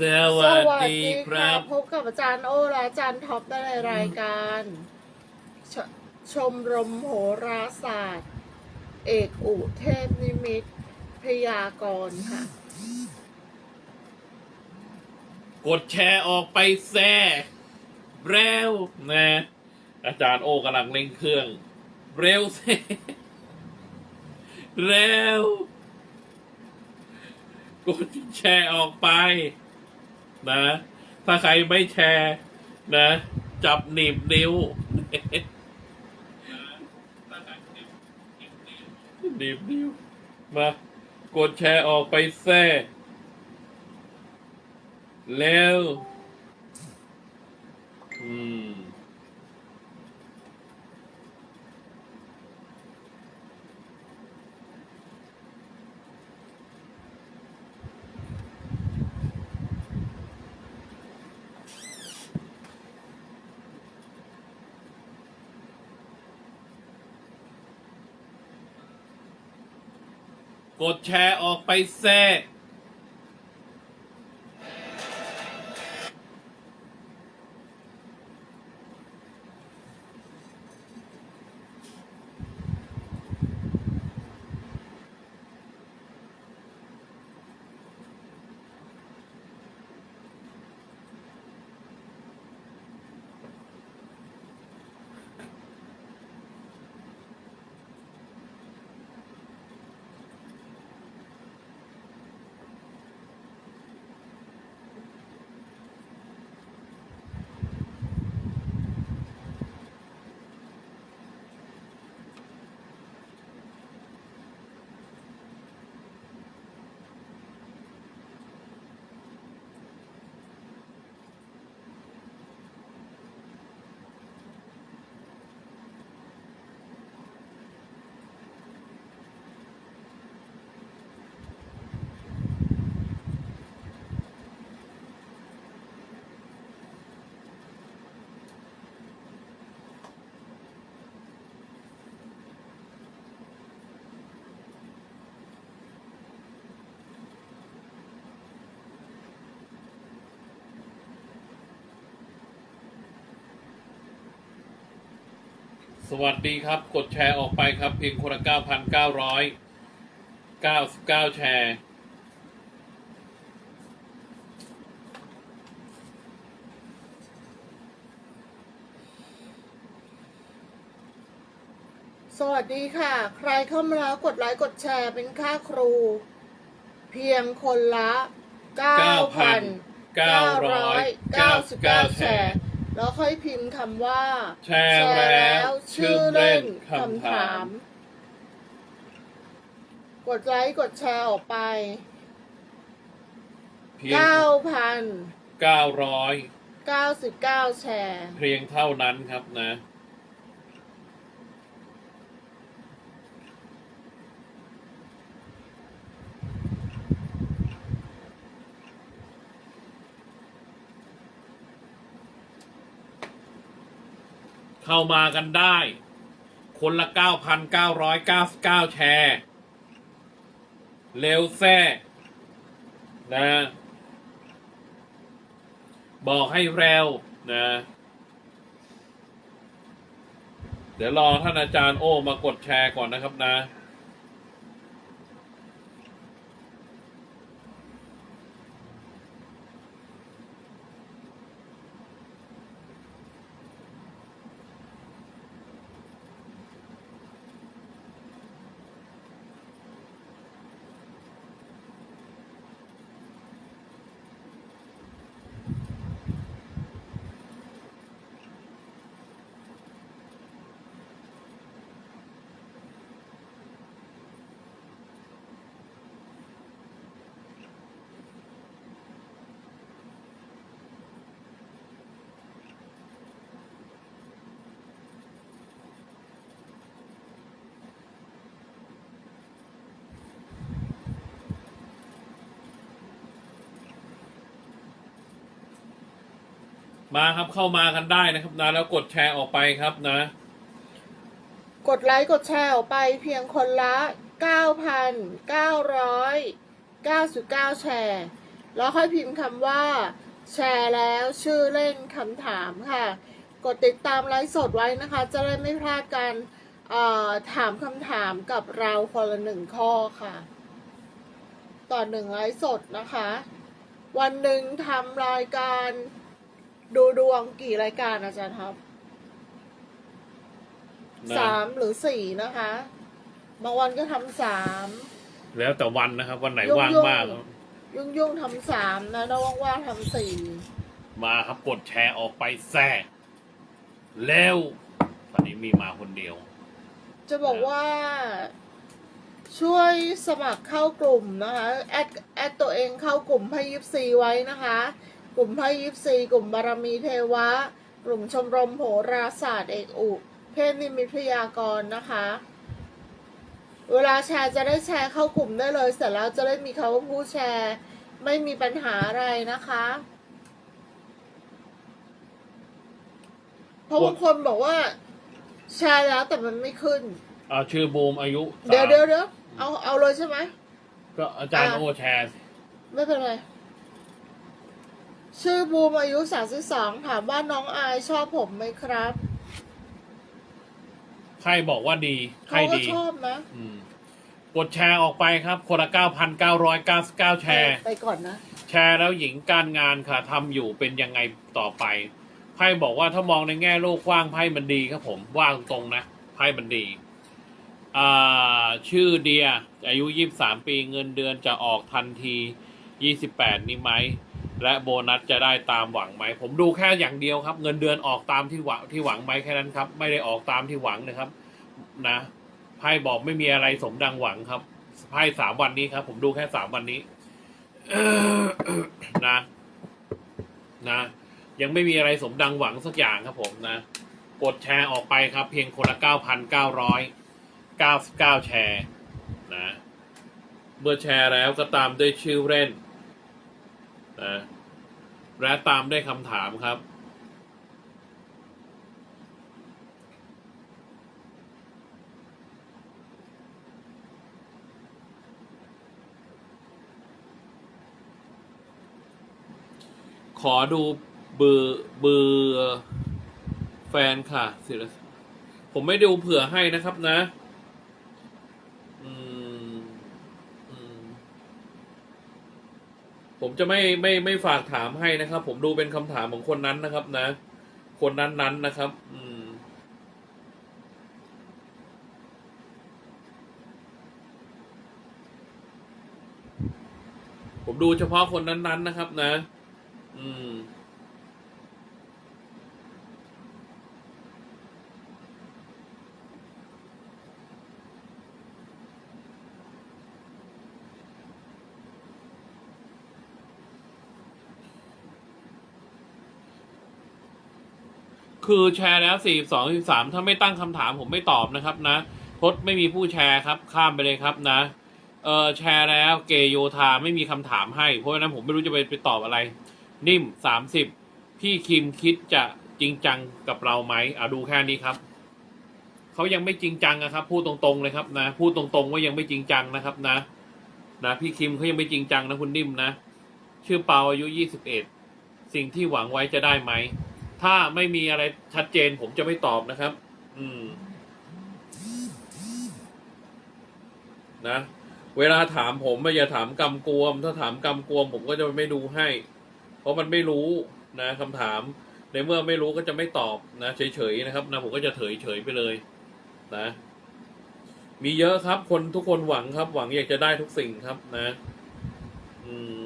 สวัสดีครับ พบกับอาจารย์โอและอาจารย์ท็อปได้ในรายการชชมรมโหราศาสตร์ เอกอุเทพนิมิตรพยากรณ์ค่ะ กดแชร์ออกไปแซ่เร็วนะ อาจารย์โอกำลังเร่งเครื่อง เร็วแซ่เร็วกดแชร์ออกไป นะ ถ้าใครไม่แชร์นะ จับหนีบนิ้วหนีบนิ้ว มากดแชร์ออกไปแท้แล้ว อืม กดแชร์ออกไปแซ่ สวัสดีครับ กดแชร์ออกไปครับ เพียงคนละเก้าพันเก้าร้อยเก้าสิบเก้าแชร์ สวัสดีค่ะ ใครเข้ามาแล้วกดไลค์กดแชร์เป็นค่าครู เพียงคนละเก้าพันเก้าร้อยเก้าสิบเก้าแชร์ แล้วค่อยพิมพ์คำว่า แชร์แล้วชื่อเล่นคำถาม กดไลค์กดแชร์ออกไปเพียง9,099 900แชร์ เพียงเท่านั้นครับนะ เข้ามากันได้ คนละ 9,999 แชร์ เร็วแซ่นะ บอกให้เร็วนะ เดี๋ยวรอท่านอาจารย์โอ้มากดแชร์ก่อนนะครับนะ มาครับเข้ามากันได้นะครับนะแล้วกดแชร์ออกไปครับนะ กดไลค์กดแชร์ออกไปเพียงคนละ 9,999 แชร์ แล้วค่อยพิมพ์คำว่า แชร์แล้วชื่อเล่นคำถามค่ะ กดติดตามไลฟ์สดไว้นะคะ จะได้ไม่พลาดการถามคำถามกับเราคนละหนึ่งข้อค่ะ ต่อหนึ่งไลฟ์สดนะคะ วันหนึ่งทำรายการ ดูดวงกี่รายการอาจารย์ครับนะสามหรือสี่นะคะบางวันก็ทำสามแล้วแต่วันนะครับ วันไหนยุ่งๆว่างมากยุ่งยุ่งๆทำสามนะแล้วว่างๆทำสี่มาครับกดแชร์ออกไปแซ่แล้วตอนนี้มีมาคนเดียว จะบอกว่า ช่วยสมัครเข้ากลุ่มนะคะแอดแอดตัวเองเข้ากลุ่มพยิปซีไว้นะคะ กลุ่มพยิปซีกลุ่มบารมีเทวะ กลุ่มชมรมโหราศาสตร์เอกอุ เพศนิมิตพยากรณ์นะคะ เวลาแชร์จะได้แชร์เข้ากลุ่มได้เลย เสร็จแล้วจะได้มีคำว่าผู้แชร์ ไม่มีปัญหาอะไรนะคะเพราะบางคนบอกว่าแชร์แล้วแต่มันไม่ขึ้นเอาชื่อบูมอายุเดี๋ยวสามเดี๋ยวเดี๋ยวเอาเอาเลยใช่ไหมก็อาจารย์อะโอแชร์ ไม่เป็นไร ชื่อบูมอายุสามสิบสองถามว่าน้องอายชอบผมไหมครับ ใครบอกว่าดี ใครเขาก็ดี ชอบนะอืม กดแชร์ออกไปครับ คนละเก้าพันเก้าร้อยเก้าสิบเก้าแชร์ ไปก่อนนะ แชร์แล้วหญิงการงานค่ะทำอยู่เป็นยังไงต่อไปไพ่บอกว่าถ้ามองในแง่โลกกว้างไพ่มันดีครับผมว่าตรงๆนะไพ่มันดีอ่าชื่อเดีย อายุยี่สามปีเงินเดือนจะออกทันทียี่สิบแปดนี้ไหม และโบนัสจะได้ตามหวังไหม ผมดูแค่อย่างเดียวครับ เงินเดือนออกตามที่หวังที่หวังไหมแค่นั้นครับ ไม่ได้ออกตามที่หวังนะครับ นะไพ่บอกไม่มีอะไรสมดังหวังครับไพ่สามวันนี้ครับ ผมดูแค่สามวันนี้นะนะ ยังไม่มีอะไรสมดังหวังสักอย่างครับผมนะ กดแชร์ออกไปครับ เพียงคนละเก้าพันเก้าร้อยเก้าสิบเก้าแชร์ นะ เมื่อแชร์แล้วก็ตามด้วยชื่อเล่นนะ และตามด้วยคำถามครับ ขอดูเบอร์เบอร์แฟนค่ะศิผมไม่ดูเผื่อให้นะครับนะ อืมอืมผม จะไม่ไม่ไม่ฝากถามให้นะครับ ผมดูเป็นคำถามของคนนั้นนะครับนะ คนนั้นๆนนะครับ อืมผมดูเฉพาะคนนั้นๆนะครับ นะ อืม คือแชร์แล้วสี่สองสามถ้าไม่ตั้งคำถามผมไม่ตอบนะครับนะทศไม่มีผู้แชร์ครับ ข้ามไปเลยครับนะ เออแชร์แล้วเกโยธาไม่มีคำถามให้ เพราะฉะนั้นผมไม่รู้จะไปไปตอบอะไร นิ่มสามสิบพี่คิมคิดจะจริงจังกับเราไหมอะดูแค่นี้ครับเขายังไม่จริงจังนะครับ พูดตรงๆเลยครับนะพูดตรงๆว่ายังไม่จริงจังนะครับนะ นะ พี่คิมเขายังไม่จริงจังนะคุณนิ่มนะ ชื่อเปาอายุยี่สิบเอ็ดสิ่งที่หวังไว้จะได้ไหม ถ้าไม่มีอะไรชัดเจนผมจะไม่ตอบนะครับ อืม นะ เวลาถามผมไม่อย่าถามกำกวม ถ้าถามกำกวม ผมก็จะไม่ดูให้ เพราะมันไม่รู้นะคำถาม ในเมื่อไม่รู้ก็จะไม่ตอบนะเฉยๆนะครับนะผมก็จะเฉยเฉยๆไปเลย นะ มีเยอะครับ คนทุกคนหวังครับ หวังอยากจะได้ทุกสิ่งครับ นะ อืม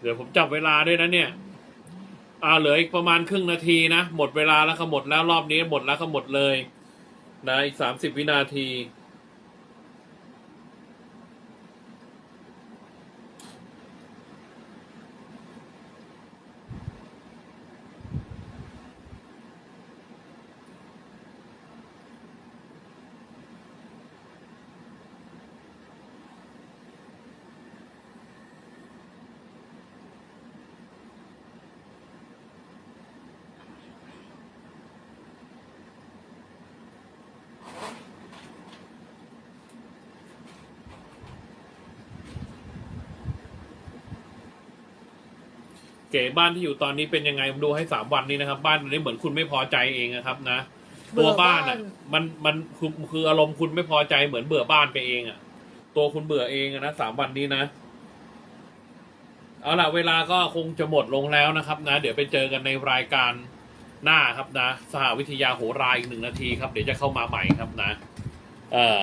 เดี๋ยวผมจับเวลาด้วยนะเนี่ยอ่าเหลืออีกประมาณครึ่งนาทีนะ หมดเวลาแล้วก็หมดแล้วรอบนี้หมดแล้วก็หมดเลย นะอีกสามสิบวินาที เก๋บ้านที่อยู่ตอนนี้เป็นยังไงดูให้สามวันนี้นะครับ บ้านนี้เหมือนคุณไม่พอใจเองนะครับ นะตัวบ้านอะ มันมันคือคืออารมณ์คุณไม่พอใจเหมือนเบื่อบ้านไปเองอะ ตัวคุณเบื่อเองอะนะสามวันนี้นะเอาล่ะเวลาก็คงจะหมดลงแล้วนะครับ นะ เดี๋ยวไปเจอกันในรายการหน้าครับนะ สหวิทยาโหราอีกหนึ่งนาทีครับ เดี๋ยวจะเข้ามาใหม่ครับนะ เอ่อ